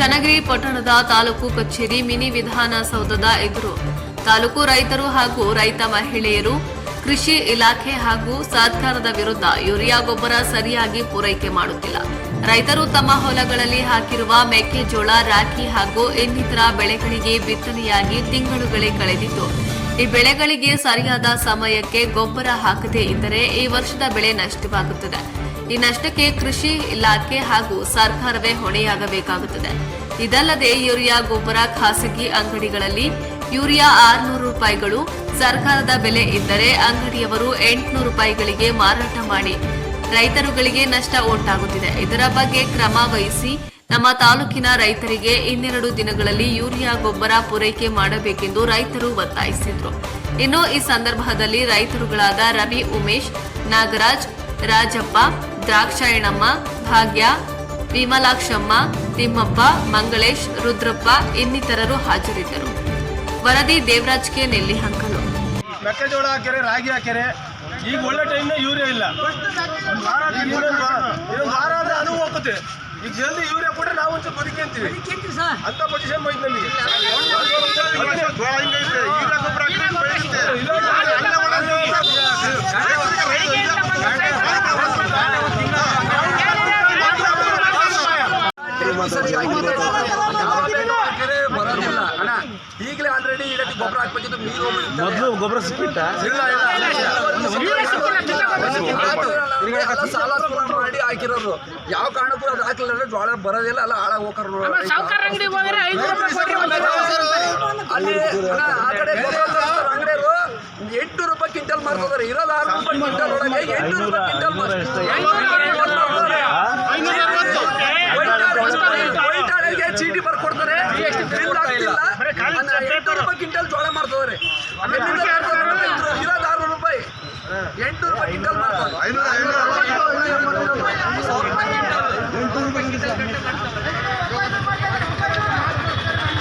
ಚನ್ನಗಿರಿ ಪಟ್ಟಣದ ತಾಲೂಕು ಕಚೇರಿ ಮಿನಿ ವಿಧಾನಸೌಧದ ಎದುರು. ತಾಲೂಕು ರೈತರು ಹಾಗೂ ರೈತ ಮಹಿಳೆಯರು, ಕೃಷಿ ಇಲಾಖೆ ಹಾಗೂ ಸರ್ಕಾರದ ವಿರುದ್ಧ ಯೂರಿಯಾ ಗೊಬ್ಬರ ಸರಿಯಾಗಿ ಪೂರೈಕೆ ಮಾಡುತ್ತಿಲ್ಲ. ರೈತರು ತಮ್ಮ ಹೊಲಗಳಲ್ಲಿ ಹಾಕಿರುವ ಮೆಕ್ಕೆಜೋಳ ರಾಗಿ ಹಾಗೂ ಇನ್ನಿತರ ಬೆಳೆಗಳಿಗೆ ಬಿತ್ತನೆಯಾಗಿ ತಿಂಗಳುಗಳೇ ಕಳೆದಿದ್ದು ಈ ಬೆಳೆಗಳಿಗೆ ಸರಿಯಾದ ಸಮಯಕ್ಕೆ ಗೊಬ್ಬರ ಹಾಕದೇ ಇದ್ದರೆ ಈ ವರ್ಷದ ಬೆಳೆ ನಷ್ಟವಾಗುತ್ತದೆ. ಈ ನಷ್ಟಕ್ಕೆ ಕೃಷಿ ಇಲಾಖೆ ಹಾಗೂ ಸರ್ಕಾರವೇ ಹೊಣೆಯಾಗಬೇಕಾಗುತ್ತದೆ. ಇದಲ್ಲದೆ ಯೂರಿಯಾ ಗೊಬ್ಬರ, ಖಾಸಗಿ ಅಂಗಡಿಗಳಲ್ಲಿ ಯೂರಿಯಾ ಆರುನೂರು ರೂಪಾಯಿಗಳು, ಸರ್ಕಾರದ ಬೆಲೆ ಇದ್ದರೆ ಅಂಗಡಿಯವರು ಎಂಟುನೂರು ರೂಪಾಯಿಗಳಿಗೆ ಮಾರಾಟ ಮಾಡಿ ರೈತರುಗಳಿಗೆ ನಷ್ಟ ಉಂಟಾಗುತ್ತಿದೆ. ಇದರ ಬಗ್ಗೆ ಕ್ರಮ ವಹಿಸಿ ನಮ್ಮ ತಾಲೂಕಿನ ರೈತರಿಗೆ ಇನ್ನೆರಡು ದಿನಗಳಲ್ಲಿ ಯೂರಿಯಾ ಗೊಬ್ಬರ ಪೂರೈಕೆ ಮಾಡಬೇಕೆಂದು ರೈತರು ಒತ್ತಾಯಿಸಿದರು. ಇನ್ನು ಈ ಸಂದರ್ಭದಲ್ಲಿ ರೈತರುಗಳಾದ ರವಿ ಉಮೇಶ್, ನಾಗರಾಜ್, ರಾಜಪ್ಪ ದ್ರಾಕ್ಷಾಯಣಮ್ಮ ಭಾಗ್ಯ ವಿಮಲಾಕ್ಷಮ್ಮ ತಿಮ್ಮಪ್ಪ ಮಂಗಳೇಶ್ ರುದ್ರಪ್ಪ ಇನ್ನಿತರರು ಹಾಜರಿದ್ದರು. ವರದಿ ದೇವರಾಜ್ ಕೆ ನೆಲ್ಲಿಹಂಕಲು ಮೆಕ್ಕೆಜೋಳ ಹಾಕ್ಯಾರೆ ರಾಗಿ ಹಾಕ್ಯಾರೆ. ಈಗ ಒಳ್ಳೆ ಟೈಮ್ನ ಯೂರಿಯಾ ಇಲ್ಲ. ವಾರ ಆದ್ರೆ ಅದು ಹೋಗುತ್ತೆ ಈಗ ಜಲ್ದಿ ಯೂರಿಯಾ ಕೊಟ್ರೆ ನಾವು ಒಂಚೂರು ಬದುಕಂತೀವಿ ಅಂತ ಪೊಸಿಷನ್ ಬಂತು ನಮಗೆ. ಬರೋದಿಲ್ಲ ಅಣ್ಣ ಈಗಲೇ ಆಲ್ರೆಡಿ ಇದಕ್ಕೆ ಗೊಬ್ಬರ ಹಾಕ್ಬೇಕಿತ್ತು ನೀರು ಮೊದಲು ಗೊಬ್ಬರ ಸಿಕ್ಕಿಟ್ಟ ಇಲ್ಲ ಇಲ್ಲ ಎಲ್ಲ ಸಾಲ ಸೂಲ ಮಾಡಿ ಹಾಕಿರೋರು. ಯಾವ ಕಾರಣಕ್ಕೂ ಅದು ಹಾಕಿಲ್ಲ ಅಂದ್ರೆ ಜೋಳ ಬರೋದಿಲ್ಲ ಅಲ್ಲ ಹಾಳಾಗಿ ಹೋಗ್ರು ಅಲ್ಲಿ ಅಣ್ಣ, ಆ ಕಡೆ ಅಂಗಡಿಯವರು. ಎಂಟು ರೂಪಾಯಿ ಕ್ವಿಂಟಲ್ ಮಾರ್ಕೋತಾರೆ ಇರೋದು ಆರು ರೂಪಾಯಿ ಕ್ವಿಂಟಲ್ ಒಳಗೆ ಎಂಟು ರೂಪಾಯಿ ಕ್ವಿಂಟಲ್ ಮಾರ್ತಾರೆ ಚೀಟಿ ಬರ್ಕೊಡ್ತಾರೆ ಎಂಟುನೂರು ರೂಪಾಯಿ ಕ್ವಿಂಟಲ್ ಜೋಳ ಮಾಡ್ತಿದ್ದಾರೆ ಇರೋದು ಆರ್ನೂರು ರೂಪಾಯಿ. ಎಂಟುನೂರು ರೂಪಾಯಿ ಕ್ವಿಂಟಲ್ ಮಾಡ್ತಾರೆ